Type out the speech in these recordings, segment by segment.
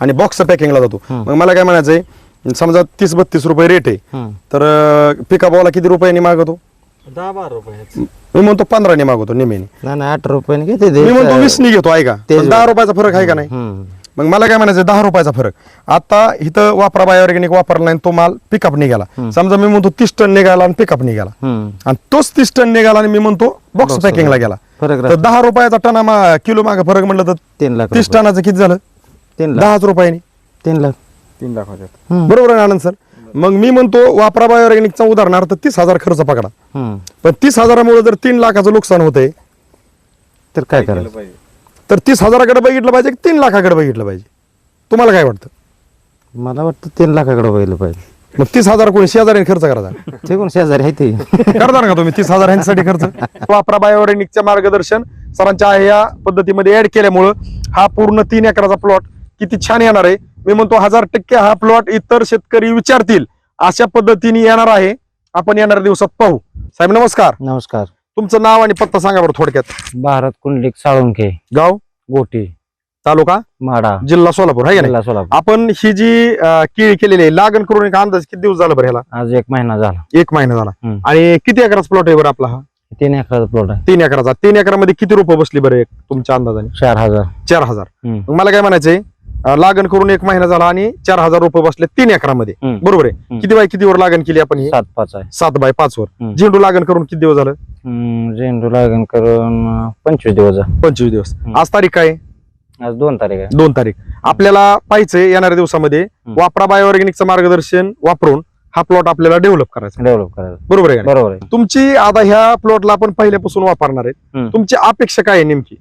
आणि बॉक्स पॅकिंगला जातो. मग मला काय म्हणायचंय समजा तीस बत्तीस रुपये रेट आहे. तर पिकाबॉला किती रुपयांनी मागवतो दहा बारा रुपये मी म्हणतो पंधराने मागवतो निमेनी नाही आठ रुपयाने घेते मी म्हणतो वीसनी घेतो ऐका. पण दहा रुपयाचा फरक आहे का नाही. मग मला काय म्हणायचं दहा रुपयाचा फरक. आता इथं वापरा बायोऑर्गॅनिक वापरला नाही तो माल पिकअप निघाला. समजा मी म्हणतो तीस टन निघाला आणि पिकअप निघाला. आणि तोच तीस टन निघाला आणि मी म्हणतो बॉक्स पॅकिंगला गेला. फरक तर. दहा रुपयाचा टना मा किलो मागे फरक म्हटलं तर तीन लाख तीस. टनाचं किती झालं? तीन लाख. दहाच रुपयानी. तीन लाख. तीन लाख. बरोबर आहे आनंद सर? मग मी म्हणतो वापरा बायोऑर्गॅनिकचा उदाहरणार्थ तीस हजार खर्च पकडा. हम्म. पण तीस हजारामुळे जर तीन लाखाचं नुकसान होतंय तर काय करायचं? तर तीस हजाराकडे बघितलं पाहिजे की तीन लाखाकडे बघितलं पाहिजे? तुम्हाला काय वाटतं? मला वाटतं तीन लाखाकडे बघितलं पाहिजे. मग तीस हजार कोणी शेजारी खर्च करायचा ते कोण शेजारी आहे ते? करणार का तुम्ही? तीस हजार ह्यांसाठी खर्च? वापरा बायोरेनिकचं मार्गदर्शन. सरांच्या या पद्धतीमध्ये ऍड केल्यामुळं हा पूर्ण तीन एकराचा प्लॉट किती छान येणार आहे. मी म्हणतो हजार टक्के हा प्लॉट इतर शेतकरी विचारतील. अशा पद्धतीने येणार आहे. आपण येणाऱ्या दिवसात पाहू. साहेब नमस्कार. नमस्कार. तुमचं नाव आणि पत्ता सांगा बरं थोडक्यात. भारत कुंडलिक साळुंखे. गाव? गोटी. तालुका? माडा. जिल्हा सोलापूर आहे जिल्हा सोलापूर. आपण ही जी अं, केळी केलेली आहे लागण करून एक अंदाज किती दिवस झाला बरं ह्याला? आज एक महिना झाला. एक महिना झाला. हम्म. आणि किती एकराचा प्लॉट आहे बरं आपला हा? तीन एकराचा प्लॉट आहे. तीन एकराचा. तीन एकरामध्ये किती रुपये बसली बरं एक तुमच्या अंदाजाने? चार हजार. चार हजार. हम्म. मग मला काय म्हणायचंय? लागण करून एक महिना झाला आणि चार हजार रुपये बसले तीन एकरामध्ये हम्म. बरोबर आहे हम्म. किती बाय कितीवर लागण केली आपण ही सात पाच आहे सात बाय पाच वर हम्म. झेंडू लागण करून किती दिवस झालं हम्म, झेंडू लागण करून अं, पंचवीस दिवस आहे. पंचवीस दिवस हम्म. आज तारीख काय आहे? आज दोन तारीख आहे दोन तारीख आपल्याला पाहिजे येणाऱ्या दिवसामध्ये वापरा बायोऑर्गॅनिकचं मार्गदर्शन वापरून हा प्लॉट आपल्याला डेव्हलप करायचा डेव्हलप करायचं बरोबर आहे का नाही? बरोबर आहे तुमची आता ह्या प्लॉटला आपण पहिल्यापासून वापरणार हम्म. तुमची अपेक्षा काय आहे नेमकी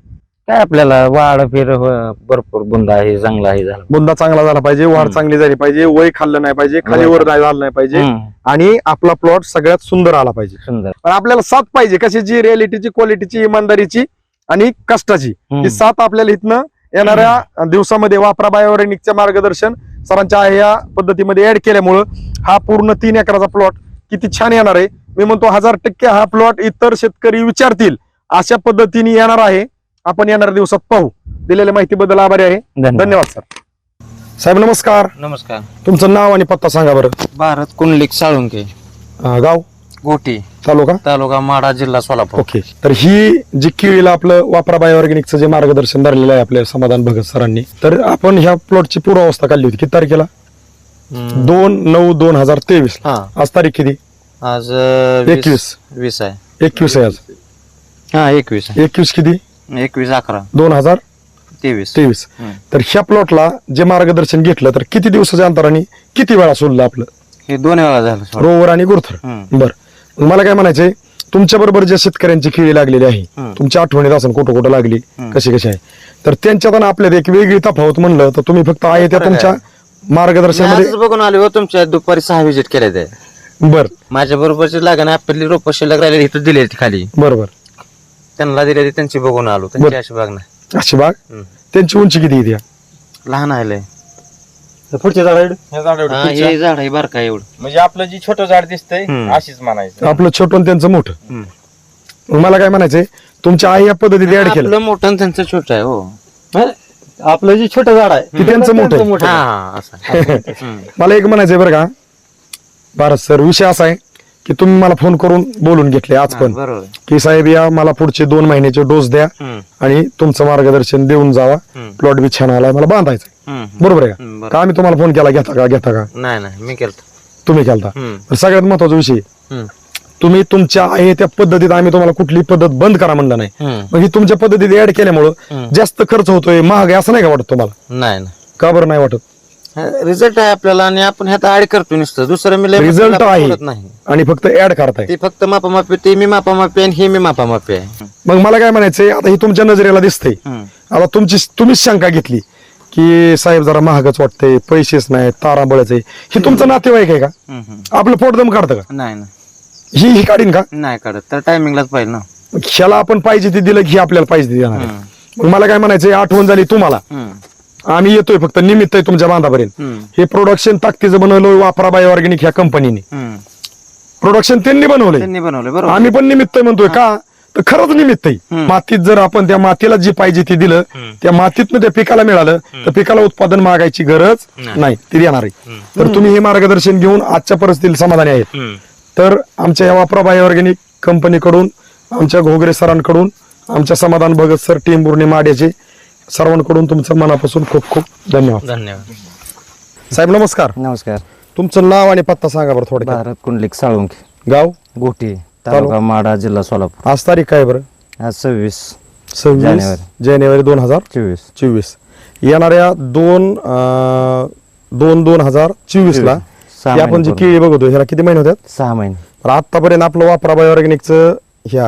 काय आपल्याला वाढ फिर हो- भरपूर बुंदा आहे चांगला आहे झाला. बुंदा चांगला झाला पाहिजे वाढ हम्म. चांगली झाली पाहिजे वय खाल्लं नाही पाहिजे खाली वर नाही झालं नाही पाहिजे. हम्म, आणि आपला प्लॉट सगळ्यात सुंदर आला पाहिजे. सुंदर. पण आपल्याला साथ पाहिजे कशाची? रिअलिटीची क्वालिटीची इमानदारीची आणि कष्टाची. हम्म. ही साथ आपल्याला इथनं येणाऱ्या दिवसामध्ये वापरा बायोरेनिकचं मार्गदर्शन सरांच्या या पद्धतीमध्ये ऍड केल्यामुळं हा पूर्ण तीन एकराचा प्लॉट किती छान येणार आहे. मी म्हणतो हजार टक्के हा प्लॉट इतर शेतकरी विचारतील अशा पद्धतीने येणार आहे. आपण येणाऱ्या दिवसात पाहू. दिलेल्या माहितीबद्दल आभारी आहे. धन्यवाद. सर. साहेब नमस्कार. नमस्कार. तुमचं नाव आणि पत्ता सांगा बरं. भारत कुंडलिक साळुंके. अं, गाव? गोटी. तालुका? तालुका माडा जिल्हा सोलापूर. ओके. तर ही जी केळीला आपलं वापरा बायोऑर्गॅनिकचं जे मार्गदर्शन धरलेलं आहे आपल्या समाधान भगत सरांनी तर आपण ह्या प्लॉटची पूर्वावस्था काढली होती. किती तारखेला? हम्म. दोन नऊ दोन हजार तेवीस. हा. आज तारीख किती? आज अं, वीस- एकवीस. वीस आहे. एकवीस आहे आज. हा एकवीस आहे. एकवीस किती? एकवीस अकरा. दोन हजार तेवीस. तेवीस. हम्म. तर ह्या प्लॉटला जे मार्गदर्शन घेतलं तर किती दिवसाच्या अंतराने किती वेळा सोडलं आपलं? हे दोन वेळा झालं सोड. रोवर आणि गुरथर हम्म. बर. मग मला काय म्हणायचंय तुमच्या बरोबर ज्या शेतकऱ्यांची केळी लागलेली आहे हम्म. तुमच्या आठवणीत असेल कुठं कुठं लागली हम्म. कशी कशी आहे? तर त्यांच्यात आणि आपल्यात एक वेगळी तफावत म्हणलं तर तुम्ही फक्त आहे त्या तुमच्या मी मार्गदर्शनामध्ये आजच बघून आले हो तुमच्या दुपारी सहा विजिट केले ते. बर. माझ्या बरोबरची लागण आपली रोप शिल्लक राहिली इथं दिली खाली. बरोबर. त्यांना दिले त्यांची बघून आलो. त्यांची. अशी बाग नाही. अशी बाग? हम्म. त्यांची उंची किती येते लहान आहे पुढच्या झाड हे झाड एवढं हा, पुढच्या. हे झाड. आहे बार का एवढं. म्हणजे आपलं जी छोटं झाड दिसतंय हम्म. अशीच म्हणायचं. आपलं छोटं आणि त्यांचं मोठं? हम्म. मग मला काय म्हणायचंय तुमच्या आई या पद्धतीत ऍड केलं. आपलं मोठं आणि त्यांचं छोटं आहे हो. आपलं जी छोटं झाड आहे की त्यांचं मोठं आहे? हा असं हम्म. मला एक म्हणायचंय बरं का भारत सर विषय असा आहे की तुम्ही मला फोन करून बोलून घेतले आज पण. बरोबर. की साहेब या मला पुढचे दोन महिन्याचे डोस द्या हम्म, आणि तुमचं मार्गदर्शन देऊन जावा. हम्म, प्लॉट बी छान आलाय मला बांधायचं हम्म, बरोबर आहे का? बरोबर. का आम्ही तुम्हाला फोन केला घेता का घेता का? नाही नाही मी केलं तुम्ही केलता. हम्म, तर सगळ्यात महत्त्वाचा विषय. हम्म, तुम्ही तुमच्या आहे त्या पद्धतीत आम्ही तुम्हाला कुठली पद्धत बंद करा म्हणलं नाही. हम्म, मग ही तुमच्या पद्धतीत ऍड केल्यामुळं हम्म. जास्त खर्च होतोय महाग आहे असं नाही का वाटत तुम्हाला? नाही नाही. का बरं नाही वाटत? रिझल्ट आहे आपल्याला आणि आपण ह्यात ऍड करतो नुसतं. दुसरं मी लय आपण आहे. बोलत नाही. आणि फक्त ऍड करताय. ते फक्त मापामापी ते मी मापामापी आणि हे मी मापामापी आहे. मग मला काय म्हणायचंय आता ही तुमच्या नजरेला दिसतंय. आता तुमची तुम्हीच शंका घेतली की साहेब जरा महागच वाटतंय पैसेच नाही तारांबळच आहे. हे तुमचं नातेवाईक आहे का. आपलं पोटदम काढतं का? नाही ही ही काढीन का? नाही काढत. तर टायमिंगलाच पाहिजे ना. मग ह्याला आपण पाहिजे ते दिलं की हे आपल्याला पाहिजे ते देणार आहे. हम्म, मग मला काय म्हणायचंय आठवण झाली तुम्हाला. हम्म, आम्ही येतोय फक्त निमित्त आहे तुमच्या बांधापर्यंत. हे प्रोडक्शन ताकदीचं बनवलं वापरा बाय ऑर्गॅनिक ह्या कंपनीने. प्रोडक्शन त्यांनी बनवलंय. त्यांनी बनवलं बरोबर. आम्ही पण निमित्त आहे म्हणतोय. का? तर खरंच निमित्त आहे. मातीत जर आपण त्या मातीला जे पाहिजे ते दिलं त्या मातीतनं त्या पिकाला मिळालं तर पिकाला उत्पादन मागायची गरज नाही. ती येणार आहे. तर तुम्ही हे मार्गदर्शन घेऊन आजच्या परिस्थितीला समाधानी आहेत. तर आमच्या या वापराबाई ऑर्गॅनिक कंपनीकडून आमच्या घोगरे सरांकडून आमच्या समाधान भगत सर टीम बुर्णी माड्याचे सर्वांकडून तुमचं मनापासून खूप खूप धन्यवाद. धन्यवाद. साहेब नमस्कार. नमस्कार. तुमचं नाव आणि पत्ता सांगा बरं थोडक्यात. भारत कुंडलिक साळुंकी गाव? गोटी तालुका? माडा जिल्हा सोलापूर. आज तारीख काय बरं? आज सव्वीस सव्वीस जानेवारी. जानेवारी दोन हजार चोवीस. चोवीस. येणाऱ्या दोन अं, दोन दोन हजार चोवीस ला सहा आपण जी महिने केळी बघतो ह्याला किती महिने होतात सहा महिने. तर आतापर्यंत आपलं वापराबाई ऑर्गॅनिकचं ह्या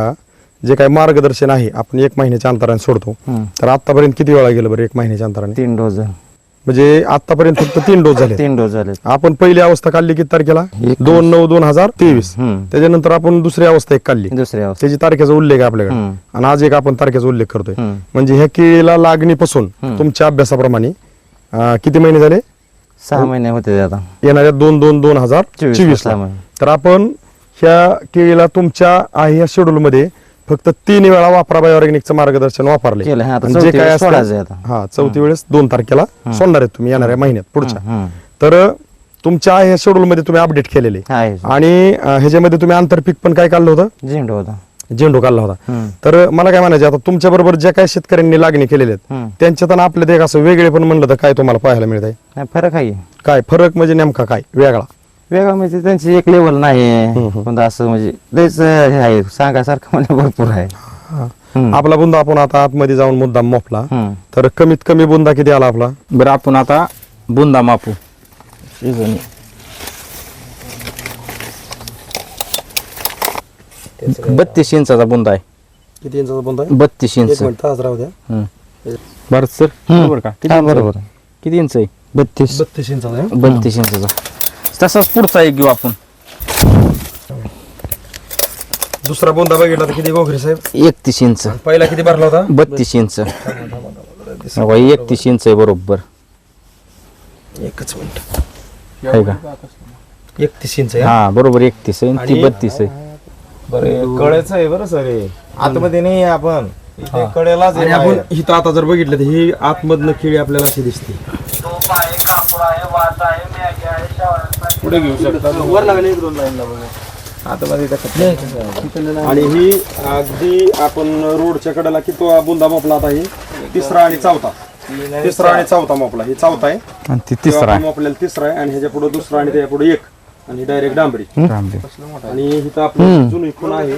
जे काही मार्गदर्शन आहे आपण एक महिन्याच्या अंतराने सोडतो. हम्म. तर आतापर्यंत किती वेळा गेलं बरं एक महिन्याच्या अंतराने? तीन डोस म्हणजे आतापर्यंत फक्त तीन डोस झाले तीन डोस झाले आपण पहिली अवस्था काढली किती तारखेला. दोन नऊ दोन हजार तेवीस. हम्म. त्याच्यानंतर आपण दुसरी अवस्था एक काढली. दुसरी अवस्था. त्याची तारखेचा उल्लेख आहे आपल्याकडे. आणि आज एक आपण तारखेचा उल्लेख करतोय. हम्म. म्हणजे ह्या केळीला लागणीपासून तुमच्या अभ्यासाप्रमाणे अं, किती महिने झाले? सहा महिने होते ते आता. येणाऱ्या दोन दोन दोन हजार चोवीस महिने. तर आपण ह्या केळीला तुमच्या आहे या शेड्यूल मध्ये फक्त तीन वेळा वापराबाई ऑर्गॅनिकचं मार्गदर्शन वापरले. केलं, हा, आता आणि जे चौथी काय वेळेस असतं- सोडायचं आहे आता. हा चौथी वेळेस दोन तारखेला सोडणार आहेत तुम्ही येणाऱ्या महिन्यात पुढच्या. हम्म. तर तुमच्या ह्या शेड्यूल मध्ये तुम्ही अपडेट केलेले. आहे. आणि अं, ह्याच्यामध्ये तुम्ही आंतरपीक पण काय काढलं होतं? झेंडू होता. झेंडू काढला होता. हम्म. तर मला काय म्हणायचं आता तुमच्या बरोबर ज्या काही शेतकऱ्यांनी लागणी केलेले आहेत. त्यांच्यात आणि आपल्यात एक असं वेगळे पण म्हणलं तर काय तुम्हाला पाहायला मिळत आहे नाही, फरक आहे. काय फरक म्हणजे नेमका काय? वेगळा. वेगळा म्हणजे त्यांची एक लेवल नाही पण असं म्हणजे लयच हे आहे. सांगासारखं म्हणजे भरपूर आहे. आपला बुंदा आपण आता आतमध्ये जाऊन मुद्दाम मोपला. तर कमीत कमी बुंदा किती आला आपला? बरं आपण आता बुंदा मापू. बत्तीस इंचाचा बुंदा आहे. किती इंचाचा बुंदा बत्तीस इंच. राहू द्या. बरं सर. बरोबर का? किती हा, इंच आहे? बरोबर. किती इंच आहे? बत्तीस. बत्तीस इंचाचा बत्तीस इंचाचा. तसाच पुढचा एक घेऊ आपण. दुसरा बुंदा बघितला तर किती गोखरे साहेब? एकतीस इंच. पहिला किती भरला होता? बत्तीस इंच. हो, एकतीस इंच आहे बरोबर. एकच मिनिट. आहे का? एकतीस इंच आहे हा? बरोबर एकतीस आहे आणि ती बत्तीस आहे. कळायचं आहे बरं सर हे. आतमध्ये नाही आहे आपण. इथे कळेलाच आहे आपण बाहेर. इथं आता जर बघितलं तर ही आतमधनं खिळी आपल्याला अशी दिसते. पुढे घेऊ शकता आतमध्ये त्या- आणि ही अगदी आपण रोडच्या कडेला किती बुंदा मोपला आता ही? तिसरा आणि चौथा. तिसरा आणि चौथा. मोपला. ही चौथा आहे. आणि ती तिसरा मोपलेला तिसरा आहे आणि ह्याच्या पुढे दुसरा आणि त्याच्या पुढे एक. आणि डायरेक्ट डांबरी. आणि इथं आपलं जुनी खूण आहे.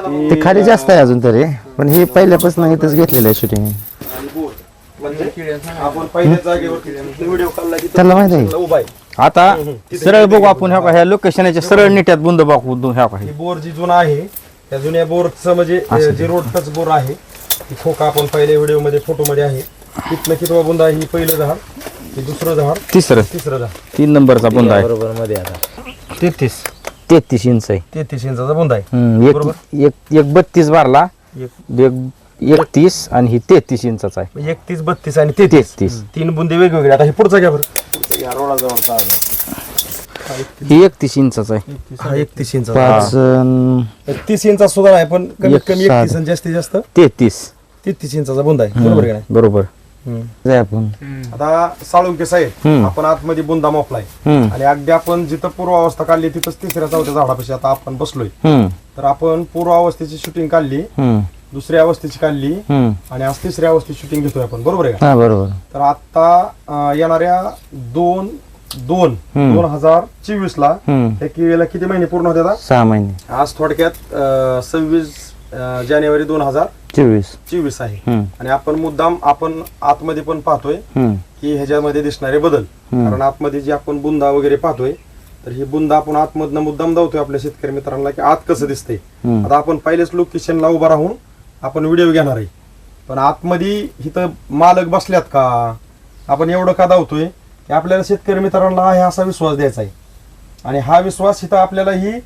ती- ते खाली जास्त आहे अजून तरी पण हे पहिल्यापासून इथंच घेतलेलं आहे शूटिंग म्हणजे आपण पहिल्या जागेवरती व्हिडिओ काढला की तो त्याला माहिती आहे. आता सरळ बघू आपण ह्या ह्या लोकेशनच्या सरळ निट्यात बुंद बघू ह्या ही बोर जी जुना आहे त्या जुन्या बोरचं म्हणजे जे रोड टच बोर आहे ती खोका आपण पहिल्या व्हिडिओमध्ये फोटो मध्ये आहे. तिथलं कितवा बुंदा ही पहिलं झाड ही दुसरं झाड तिसरं. तिसरं झाड. तीन नंबरचा बुंद आहे. बरोबर मध्ये आता. तेहतीस. तेहतीस इंच आहे. तेहतीस इंचाचा बुंदा आहे. एक एक एक बत्तीस बारला एक- एक एकतीस आणि ही तेहतीस इंचाचा आहे. एकतीस बत्तीस आणि तेहतीस. तीन बुंदे वेगवेगळे. आता हे पुढचा घ्या बरं. ही एकतीस इंचाचा आहे. हा एकतीस इंचा. पाच अं, तीस इंचा सुद्धा आहे पण कमीत एक कमी सात. एकतीस आणि जास्तीत जास्त तेहतीस. तेहतीस इंचाचा बुंदा आहे. बरोबर आहे का नाही? बरोबर. जाय आपण. आता साळुंके साहेब हम्म. आपण आतमध्ये बुंदा मोपलाय हम्म, आणि अगदी आपण जिथं पूर्व अवस्था काढली तिथंच तिसऱ्या चौथ्या झाडापाशी आता आपण बसलोय. हम्म, तर आपण पूर्व अवस्थेची शूटिंग काढली. हम्म, दुसऱ्या अवस्थेची काढली. आणि आज तिसऱ्या अवस्थेची शूटिंग घेतोय आपण. बरोबर आहे का? हा बरोबर. तर आता येणाऱ्या दोन दोन. दोन हजार चोवीस ला. त्या किवेला किती महिने पूर्ण होते आता? सहा महिने. आज थोडक्यात अं, सव्वीस अं, जानेवारी दोन हजार चोवीस. चोवीस आहे. हम्म, आणि आपण मुद्दाम आपण आतमध्ये पण पाहतोय हम्म. की ह्याच्यामध्ये दिसणारे बदल. कारण आतमध्ये जे आपण बुंदा वगैरे पाहतोय तर ही बुंदा आपण आतमधनं मुद्दाम धावतोय आपल्या शेतकरी मित्रांना की आत कसं दिसतंय. आता आपण पहिलेच लोकेशनला उभा राहून आपण व्हिडिओ घेणार आहे. पण आतमध्ये इथं मालक बसल्यात का? आपण एवढं का धावतोय? की आपल्याला शेतकरी मित्रांना आहे असा विश्वास द्यायचा आहे. आणि हा विश्वास इथं आपल्याला ही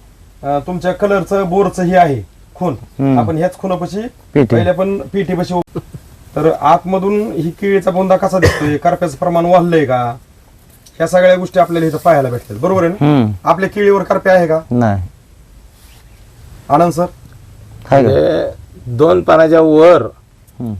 तुमच्या कलरचं बोरचं हे आहे. खून. आपण ह्याच खुनापाशी पेटी. पहिले पण पेटी पशी तर आतमधून ही केळीचा बोंदा कसा दिसतोय? करप्याचं प्रमाण वाढलंय का? ह्या सगळ्या गोष्टी आपल्याला इथं पाहायला भेटतात. बरोबर आहे ना. आपल्या केळीवर करप्या आहे का? नाही. आनंद सर? दोन पानाच्या वर हम्म.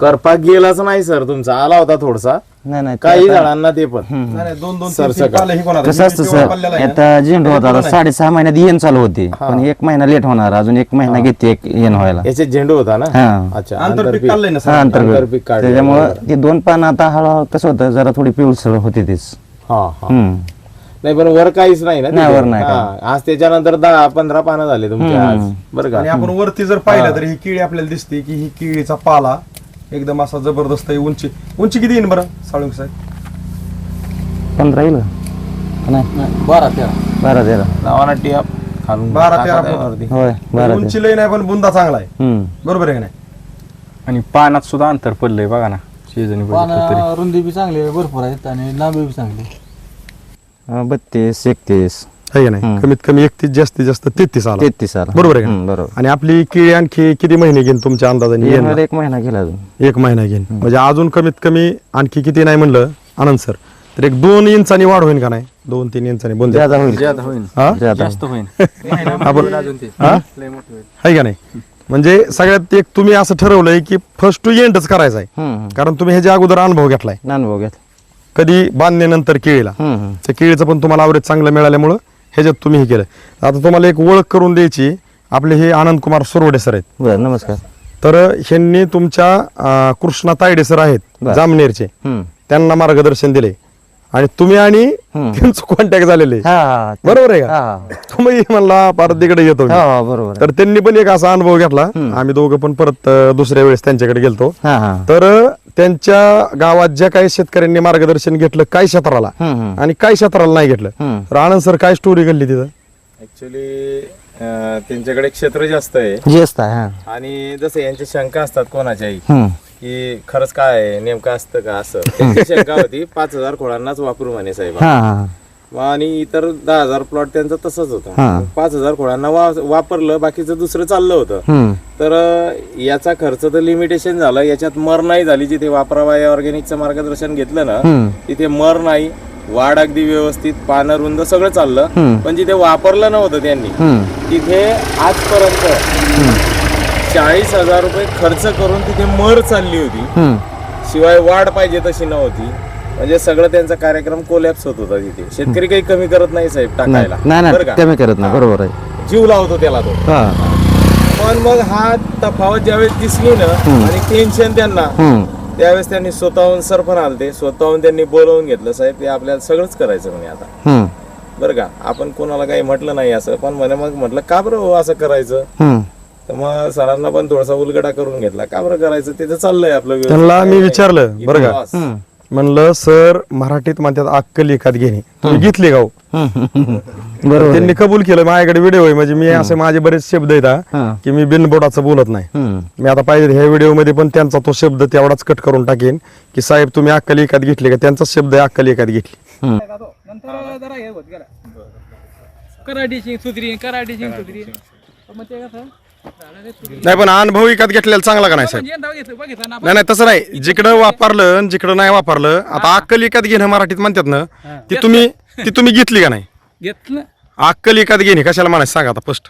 करपा गेलाच नाही सर तुमचा आला होता थोडसा नाही नाही काही झाडांना ते पण हम्म. नाही, नाही, दोन दोन सर, तीन- तीन सकाळ. पालं ही कोणाला? कसं असतं मी सर पडलेला आहे ना. आता झेंडू होता आता. साडेसहा महिन्यात येण चालू होती पण एक महिना लेट होणार अजून एक महिना घेते एक येण व्हायला याचे झेंडू होता ना हा अच्छा आंतरपीक आंतरपीक. काढलंय ना सर हा आंतरपीक अंतर्गत काढलं. त्याच्यामुळं ते दोन पानं आता हळूहळू कसं होतं जरा थोडी पिवळसर होती तीच हा हा हम्म. नाही पण वर काहीच नाही ना नाही, तिथे. वर नाही हा, आज त्याच्यानंतर दहा पंधरा पानं झाले तुमचे आज. बरं का? आणि आपण वरती जर पाहिलं तर ही केळी आपल्याला दिसते की ही केळीचा पाला एकदम असा जबरदस्त आहे उंची. उंची किती येईन बरं साळुंक साहेब? पंधरा येईल. का? नाही बारा तेरा. बारा तेरा. नावाना टिया खालून बारा, टाका तेरा त्यावरती. होय बारा तेरा. उंची लई नाही पण बुंदा चांगला आहे. हम्म. बरोबर आहे का नाही? आणि पानात सुद्धा अंतर पडलंय बघा ना. बघितलं तरी रुंदी बी चांगली भरपूर आहेत आणि लांबी बी चांगली अं, बत्तीस एकतीस. आहे का नाही? हम्म. कमीत कमी एकतीस जास्तीत जास्त तेहतीस आला. तेहतीस आला. बरोबर आहे का? हम्म, बरोबर. आणि आपली केळी आणखी किती महिने घेईन तुमच्या अंदाजाने? येणार? एक महिना गेला अजून. एक महिना घेईन. म्हणजे अजून कमीत कमी आणखी किती नाही म्हणलं आनंद सर? तर एक दोन इंचानी वाढ होईल का नाही? दोन तीन इंचानी बोल ज्यादा होईल. ज्यादा होईल. हा? ज्यादा. जास्त होईल. आपण अजून ते. हा? लय मोठं होईल. आहे का नाही? म्हणजे सगळ्यात एक तुम्ही असं ठरवलंय की फर्स्ट टू एंडच करायचं आहे हम्म, हम्म. कारण तुम्ही ह्याच्या अगोदर अनुभव घेतलाय. अनुभव घेतला कधी बांधण्यानंतर केळीला. हम्म. त्या केळीचं पण तुम्हाला आवरेज चांगलं मिळाल्यामुळं ह्याच्यात तुम्ही हे केलं. आता तुम्हाला एक ओळख करून द्यायची आपले हे आनंद कुमार सुरवडे सर आहेत. बरं नमस्कार. तर ह्यांनी तुमच्या अं, कृष्णा तायडे सर आहेत बरं. जामनेरचे. हम्म. त्यांना मार्गदर्शन दिले. आणि तुम्ही आणि हम्म. त्यांचं कॉन्टॅक्ट झालेले. हा हा ते- बरोबर आहे का? हा. तुम्ही म्हणला परत तिकडे येतो मी. हा हा, बरोबर. तर त्यांनी पण एक असा अनुभव घेतला. आम्ही दोघं पण परत अं, दुसऱ्या वेळेस त्यांच्याकडे गेलतो. हा हा. तर अं, त्यांच्या गावात ज्या काही शेतकऱ्यांनी मार्गदर्शन घेतलं काय क्षेत्राला. आणि काय क्षेत्राला नाही घेतलं. तर आनंद सर काय स्टोरी घडली तिथं? ऍक्च्युली त्यांच्याकडे क्षेत्र जास्त आहे. जेस्त आहे हा. आणि जसं यांच्या शंका असतात कोणाच्याही. की खरंच काय आहे, नेमकं असतं का? असं. त्यांची शंका होती पाच हजार खोडांनाच वापरू म्हणे साहेब. आणि इतर दहा हजार प्लॉट त्यांचं तसंच होतं. पाच हजार खोडांना वा- वापरलं बाकीचं दुसरं चाललं होतं. तर याचा खर्च तर लिमिटेशन झालं. याच्यात मर नाही झाली. जिथे वापरावा या ऑर्गॅनिकचं मार्गदर्शन घेतलं ना. तिथे मर नाही. वाढ अगदी व्यवस्थित. पानं रुंद सगळं चाललं. पण जिथे वापरलं नव्हतं त्यांनी. तिथे आजपर्यंत चाळीस हजार रुपये खर्च करून तिथे मर चालली होती. शिवाय वाढ पाहिजे तशी नव्हती. म्हणजे सगळं त्यांचा कार्यक्रम कोलॅप्स होत होता तिथे. शेतकरी काही कमी करत नाही साहेब टाकायला. बरोबर आहे. जीव लावतो त्याला तो. हा. पण मग हा तफावत ज्यावेळेस दिसली ना आणि टेन्शन त्यांना. त्यावेळेस त्यांनी स्वतःहून सरपण आलते स्वतःहून त्यांनी बोलवून घेतलं साहेब ते आपल्याला सगळंच करायचं म्हणे आता. बरं का आपण कोणाला काही म्हटलं नाही असं पण म्हणे मग म्हटलं का बरं हो असं करायचं. तर मग सरांना पण थोडासा उलगडा करून घेतला का बरं करायचं तिथं चाललंय आपलं मी विचारलं. बरं का? म्हणलं सर मराठीत म्हणतात अक्कल एखाद घेणे. तुम्ही घेतली गाव. बरोबर त्यांनी. कबूल केलं. माझ्याकडे व्हिडिओ आहे म्हणजे मी असे माझे बरेच शब्द आहेत हा. की मी बिनबोडाचं बोलत नाही. मी आता पाहिजे ह्या व्हिडिओमध्ये पण त्यांचा तो शब्द तेवढाच कट करून टाकेन की साहेब तुम्ही अक्कल एखाद घेतली का? त्यांचाच शब्द आहे अक्कल एखाद घेतली. हे कराटे सुधरी कराटे मग ते कसं? नाही पण अनुभव एखाद घेतलेला चांगला का नाही साहेब? यंदा घेतलं बघितलं ना नाही नाही तसं नाही. जिकडं वापरलं आणि जिकडं नाही वापरलं आता अक्कल एखाद घेणं मराठीत म्हणतात ना ती तुम्ही ती तुम्ही घेतली का नाही? घेतलं. अक्कल एखाद घेणे कशाला म्हणायचं? सांगा आता फर्स्ट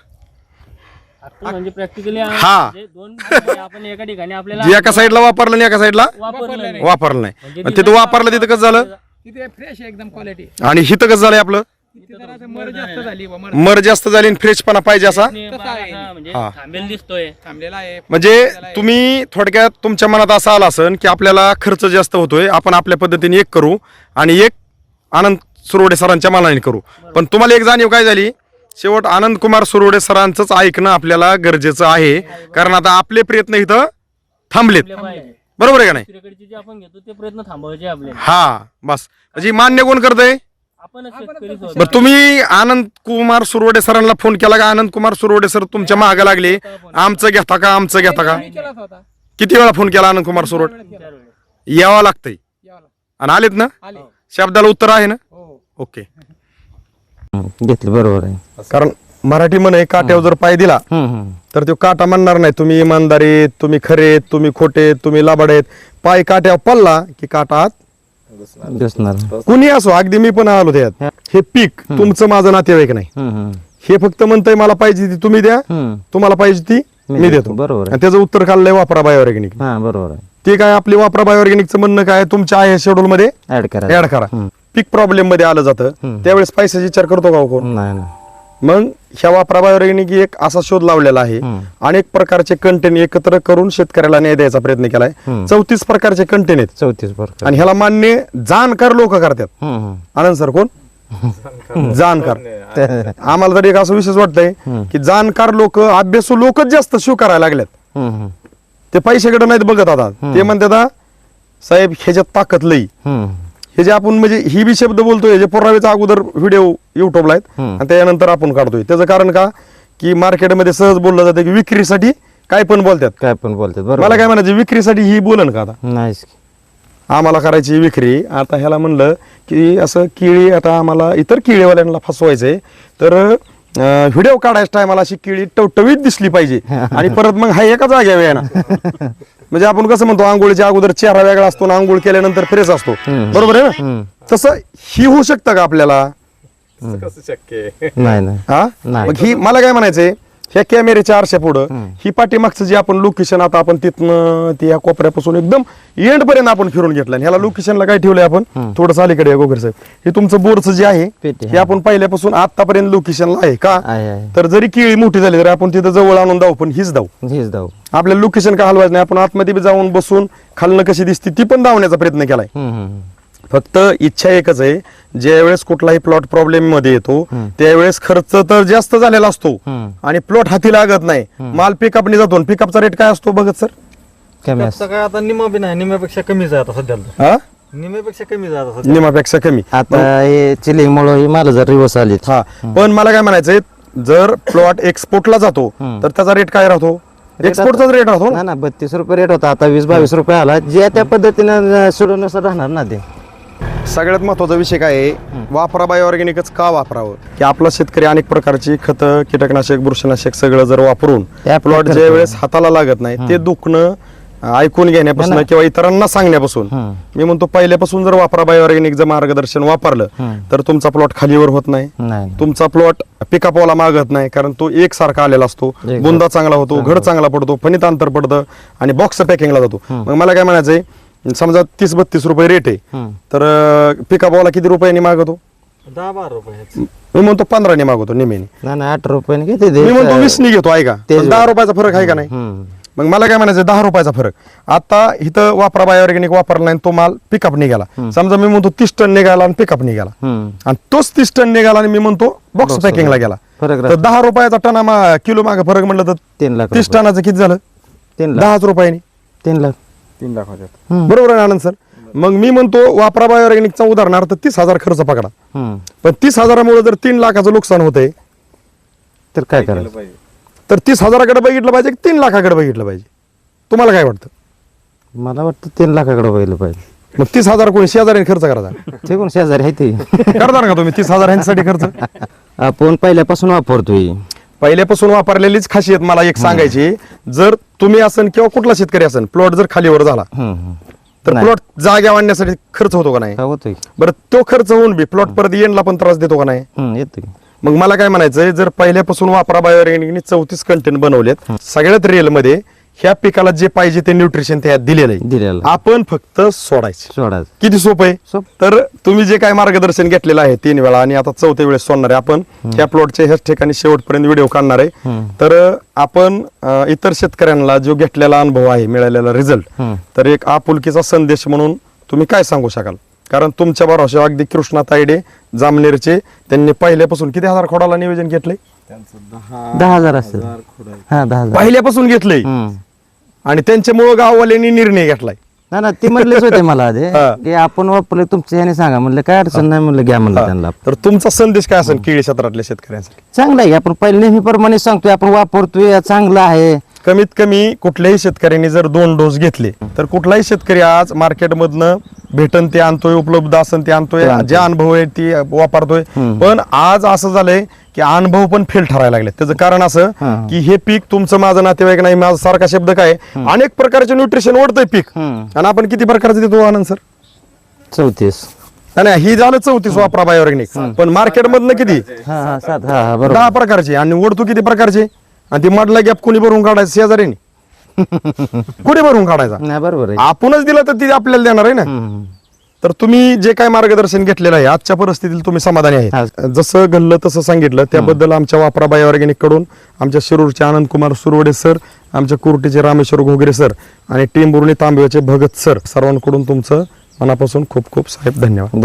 म्हणजे प्रॅक्टिकली हा. दोन म्हणजे आपण एका ठिकाणी आपल्याला जे एका साईडला वापरलं आणि एका साईडला वापरलं नाही. वापरलं नाही. आणि तिथं वापरलं तिथं कसं झालं? तिथे फ्रेश एकदम क्वालिटी आणि हिथं कसं झालंय आपलं? मर जास्त झाली बा, मर मर जास्त झाली आणि फ्रेशपणा पाहिजे असा? म्हणजे हा. थांबेल दिसतोय. थांबलेला आहे. म्हणजे तुम्ही थोडक्यात तुमच्या मनात असं आलं असन की आपल्याला खर्च जास्त होतोय आपण आपल्या पद्धतीने एक करू आणि एक आनंद सुरवडे सरांच्या मनाने करू. पण तुम्हाला एक जाणीव काय झाली? शेवट आनंद कुमार सुरवडे सरांचंच ऐकणं आपल्याला गरजेचं आहे. कारण आता आपले प्रयत्न इथं थांबलेत. बरोबर आहे का नाही? दुसरीकडचे जे आपण घेतो ते प्रयत्न थांबवायचे आपले हा बस. म्हणजे मान्य कोण करतंय. बरं तुम्ही आनंद कुमार सुरवडे सरांना फोन केला का? आनंद कुमार सुरवडे सर तुमच्या मागे लागले. आमचं घेता का? आमचं घेता का? किती वेळा फोन केला आनंद कुमार सुरवडे. यावं लागतंय. आणि आलेत ना? आले. शब्दाला उत्तर आहे ना? हो. ओके. घेतलं बरोबर आहे. कारण मराठी म्हणे काट्यावर जर पाय दिला. तर तो काटा म्हणणार नाही. तुम्ही इमानदारी तुम्ही खरे तुम्ही खोटे तुम्ही लाबाड आहेत. पाय काट्यावर पडला की काटा आत कुणी असो अगदी मी पण आलो त्यात. हे. पीक तुमचं माझं नातेवाईक नाही. हे फक्त म्हणतंय मला पाहिजे ती तुम्ही द्या. तुम्हाला पाहिजे ती मी देतो. बरोबर आणि त्याचं उत्तर खाल्लंय वापरा बायोऑर्गॅनिक. बरोबर ते काय आपली वापरा बायोऑर्गॅनिकचं म्हणणं काय? तुमच्या आहे शेड्यूल मध्ये ऍड करा. ऍड करा. पीक प्रॉब्लेममध्ये आलं जातं. त्यावेळेस पैशाचा विचार करतो का हो कोण? नाही. मग ह्या वापरा बायोऑर्गॅनिक एक असा शोध लावलेला आहे. अनेक प्रकारचे कंटेन एकत्र करून शेतकऱ्याला न्याय द्यायचा प्रयत्न केलाय. चौतीस प्रकारचे कंटेन आहेत. चौतीस बरोबर आणि ह्याला मान्य जाणकार लोक करतात. आनंद सर कोण? जाणकार. आम्हाला तरी एक असं विशेष वाटतंय की जाणकार लोक अभ्यासू लोकच जास्त स्वीकारायला लागल्यात. हम्म. ते पैशाकडे नाहीत बघत आता. ते म्हणतात "आ, साहेब ह्याच्यात ताकद लई. हे जे आपण म्हणजे ही बी शब्द बोलतोय जे पुरावेचा अगोदर व्हिडिओ युट्यूबला आहेत आणि त्यानंतर आपण काढतोय. त्याचं कारण का? की मार्केटमध्ये सहज बोललं जातं की विक्रीसाठी काय पण बोलतात. काय पण बोलतात मला काय म्हणायचं विक्रीसाठी ही बोलन का आता? नाहीच की. आम्हाला करायची विक्री. आता ह्याला म्हणलं की असं किळी आता आम्हाला इतर किळीवाल्यांना फसवायचंय. तर व्हिडिओ काढायच्या टायमाला अशी किळी टवटवीत दिसली पाहिजे. आणि परत मग हा एका जाग्यावर आहे ना म्हणजे आपण कसं म्हणतो आंघोळीच्या अगोदर चेहरा वेगळा असतो आणि आंघोळ केल्यानंतर फ्रेश असतो. बरोबर आहे ना? तसं ही होऊ शकतं का आपल्याला? कसं शक्य आहे? नाही नाही. हा? नाही. मग ही मला काय म्हणायचंय ह्या कॅमेऱ्याच्या आरशा पुढं. ही पाठीमागचं जे आपण लोकेशन आता आपण तिथनं ती ह्या कोपऱ्यापासून एकदम एंड पर्यंत आपण फिरून घेतलं. आणि ह्याला लोकेशनला काय ठेवलंय आपण? थोडं अलीकडे गोगर साहेब. हे तुमचं बोरचं जे आहे हे आपण पहिल्यापासून आतापर्यंत लोकेशनला आहे का? तर जरी केळी मोठी झाली तरी आपण तिथं जवळ आणून जाऊ पण हीच जाऊ हेच दाऊ. आपल्याला लोकेशन का हलवायचं नाही. आपण आतमध्ये बी जाऊन बसून खालनं कशी दिसते ती पण धावण्याचा प्रयत्न केलाय. फक्त इच्छा एकच आहे ज्यावेळेस कुठलाही प्लॉट प्रॉब्लेममध्ये येतो त्यावेळेस खर्च तर जास्त झालेला असतो. आणि प्लॉट हाती लागत नाही. माल पिकअपने जातो. पिकअपचा रेट काय असतो बघत सर कमी असतं. काय आता निमा बी नाही. निम्यापेक्षा सध्याला हा? निम्यापेक्षा कमी आता हे चिलिंगमुळे ही मला जर रिवर्स आली हा. पण मला काय म्हणायचंय जर प्लॉट एक्सपोर्टला जातो तर त्याचा रेट काय राहतो? एक्सपोर्टचाच रेट राहतो ना? बत्तीस रुपये रेट होता. आता वीस बावीस रुपये आला. जे त्या पद्धतीनं सोडून असं राहणार ना ते. सगळ्यात महत्त्वाचा विषय काय आहे? वापरा बाय ऑर्गॅनिकच का वापरावं? की आपला शेतकरी अनेक प्रकारची खतं कीटकनाशक बुरशीनाशक सगळं जर वापरून प्लॉट. ज्या वेळेस हाताला लागत नाही ते दुखणं ऐकून घेण्यापासून किंवा इतरांना सांगण्यापासून. मी म्हणतो पहिल्यापासून जर वापरा बाय ऑर्गॅनिकचं मार्गदर्शन वापरलं तर तुमचा प्लॉट खालीवर होत नाही. तुमचा प्लॉट पिकापाला मागत नाही कारण तो एकसारखा आलेला असतो. बुंदा चांगला होतो घड चांगला पडतो फणीत अंतर पडतं आणि बॉक्स पॅकिंगला जातो. मग मला काय म्हणायचंय समजा तीस बत्तीस रुपये रेट आहे तर पिकापाला किती रुपयांनी मागवतो? दहा बारा रुपये. मी म्हणतो पंधराने मागवतो निमेने आठ रुपयाने मी म्हणतो वीसनी घेतो ऐका. तेच पण दहा रुपयाचा फरक आहे का नाही? हम्म. मग मला काय म्हणायचं दहा रुपयाचा फरक. आता इथं वापरा बाय ऑर्गॅनिक वापरला नाही तो माल पिकअप निघाला. समजा मी म्हणतो तीस टन निघाला आणि पिकअप निघाला. हम्म. आणि तोच तीस टन निघाला आणि मी म्हणतो बॉक्स पॅकिंगला. गेला. फरक तर राहतो. दहा रुपयाचा टना मा किलो मागे फरक म्हटलं तर तीन लाख तीस रुपये. टनाचं किती झालं? तीन लाख. दहाच रुपयानी. तीन लाख. तीन लाख बरोबर आहे आनंद सर? मग मी म्हणतो वापरा बाय ऑर्गॅनिकचा उदाहरणार्थ तीस हजार खर्च पकडा. हम्म. पण तीस हजारामुळे जर तीन लाखाचं नुकसान होतंय तर काय करायचं? तर तीस हजाराकडे बघितलं पाहिजे की तीन लाखाकडे बघितलं पाहिजे? तुम्हाला काय वाटतं? मला वाटतं तीन लाखाकडे बघितलं पाहिजे. मग तीस हजार कोणी? शेजारी खर्च करायचा ते कोण शेजारी आहे ते? करणार का तुम्ही? तीस हजार ह्यांच्यासाठी खर्च? आपण पहिल्यापासून वापरतोय. पहिल्यापासून वापरलेलीच खासियत मला एक सांगायची. जर तुम्ही असन किंवा कुठला शेतकरी असन प्लॉट जर खालीवर झाला. तर. प्लॉट जाग्या आणण्यासाठी खर्च होतो का नाही? होतोय? बरं तो खर्च होऊन बी प्लॉट परत येणला पण त्रास देतो का नाही? येतोय. मग मला काय म्हणायचंय जर पहिल्यापासून वापरा बायोरेनिकने चौतीस कंटेन बनवलेत सगळ्यात रिअलमध्ये ह्या पिकाला जे पाहिजे ते न्यूट्रिशन त्यात दिलेलं आहे. दिलेलं. आपण फक्त सोडायचे. सोडायचं. किती सोपं आहे? सोप. तर तुम्ही जे काय मार्गदर्शन घेतलेलं आहे तीन वेळा आणि आता चौथ्या वेळेस सोडणार आहे आपण ह्या प्लॉटच्या ह्याच ठिकाणी शेवटपर्यंत व्हिडिओ काढणार आहे. तर आपण अं, इतर शेतकऱ्यांना जो घेतलेला अनुभव आहे मिळालेला रिझल्ट तर एक आपुलकीचा संदेश म्हणून तुम्ही काय सांगू शकाल? कारण तुमच्या भरोशा अगदी कृष्णा तायडे जामनेरचे त्यांनी पहिल्यापासून किती हजार खोडाला नियोजन घेतलंय? दहा हजार असेल. हा दहा हजार. पहिल्यापासून घेतलंय? हम्म. आणि त्यांच्यामुळे गाववाल्यांनी निर्णय घेतलाय. ना ना ते म्हणलेच होते मला आधी हा. की आपण वापरले तुमच्या ह्याने सांगा म्हणलं काय अडचण नाही म्हणलं घ्या म्हणलं त्यांना. तर तुमचा संदेश काय असेल केळी क्षेत्रातल्या शेतकऱ्यांसाठी? चांगलं आहे आपण पहिले नेहमीप्रमाणे सांगतोय आपण वापरतोय चांगलं आहे. कमीत कमी कुठल्याही शेतकऱ्यांनी जर दोन डोस घेतले तर कुठलाही शेतकरी आज मार्केटमधनं भेटन ते आणतोय उपलब्ध असन ते आणतोय. जे अनुभव आहे ती वापरतोय. पण आज असं झालंय की अनुभव पण फेल ठरायला लागले त्याचं कारण असं हा. की हे पीक तुमचं माझं नातेवाईक नाही माझा सारखा शब्द काय? अनेक प्रकारचे न्यूट्रिशन ओढतंय पीक. आणि आपण किती प्रकारचे देतो आनंद सर? चौतीस. नाही, ही झालं चौतीस वापरा बायोऑर्गॅनिक पण मार्केटमधनं किती? हा हा हा हा दहा प्रकारचे. आणि ओढतो किती प्रकारचे? आणि ती मधला गॅप कोणी भरून काढायचं? शेजारीने कोणी भरून काढायचा? नाही बरोबर आहे. आपणच दिलं तर ती आपल्याला देणार आहे ना. हम्म. तर तुम्ही जे काय मार्गदर्शन घेतलेलं आहे आजच्या परिस्थितीत तुम्ही समाधानी आहे. जसं घडलं तसं सांगितलं. त्याबद्दल आमच्या वापराबाई ऑर्गॅनिककडून आमच्या शिरूरचे आनंद कुमार सुरवडे सर आमच्या कुर्टीचे रामेश्वर घोगरे सर आणि टेंभुर्णी तांबव्याचे भगत सर सर्वांकडून तुमचं मनापासून खूप खूप साहेब धन्यवाद.